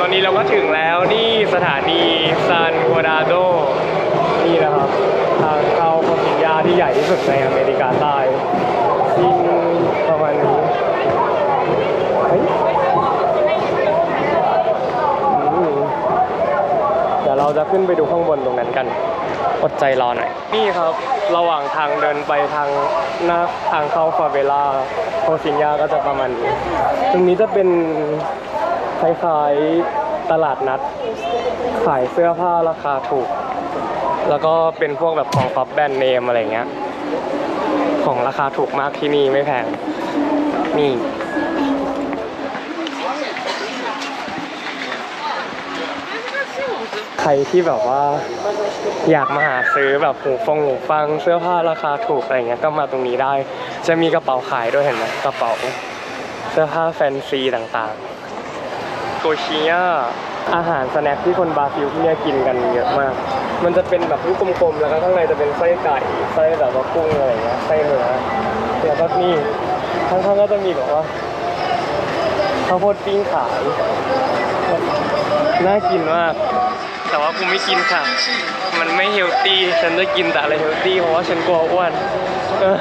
ตอนนี้เราก็ถึงแล้วนี่สถานีซานกัวดาโดนี่นะครับทางเข้าคอสินยาที่ใหญ่ที่สุดในอเมริกาใต้ยิ่งประมาณนี้เฮ้ยเดี๋ยวเราจะขึ้นไปดูข้างบนตรงนั้นกันอดใจรอหน่อยนี่ครับระหว่างทางเดินไปทางหน้าทางเข้าฟาเวล่าโคสินยาก็จะประมาณนี้ตรงนี้จะเป็น คล้ายๆตลาดนัด ขายเสื้อผ้าราคาถูก แล้วก็เป็นพวกแบบของฟับแบรนด์เนมอะไรเงี้ย ของราคาถูกมากที่นี่ไม่แพง นี่ใครที่แบบว่าอยากมาหาซื้อแบบหูฟงหูฟังเสื้อผ้าราคาถูกอะไรเงี้ยก็มาตรงนี้ได้ จะมีกระเป๋าขายด้วยเห็นไหมกระเป๋าเสื้อผ้าแฟนซีต่างๆ โกชิยอาหารสแน็คที่คนบราซิลที่เนี่ยกินกันเยอะมาก มันจะเป็นแบบลูกกลมๆ แล้วก็ข้างในจะเป็นไส้ไก่ไส้แบบว่ากุ้งอะไรเงี้ยไส้เนื้อแล้วก็นี่ข้างๆก็จะมีแบบว่าข้าวโพดปิ้งขายน่ากินมาก แต่ว่ากูไม่กินค่ะ มันไม่เฮลตี้ ฉันจะกินแต่อะไรเฮลตี้เพราะว่าฉันกลัวอ้วนเออ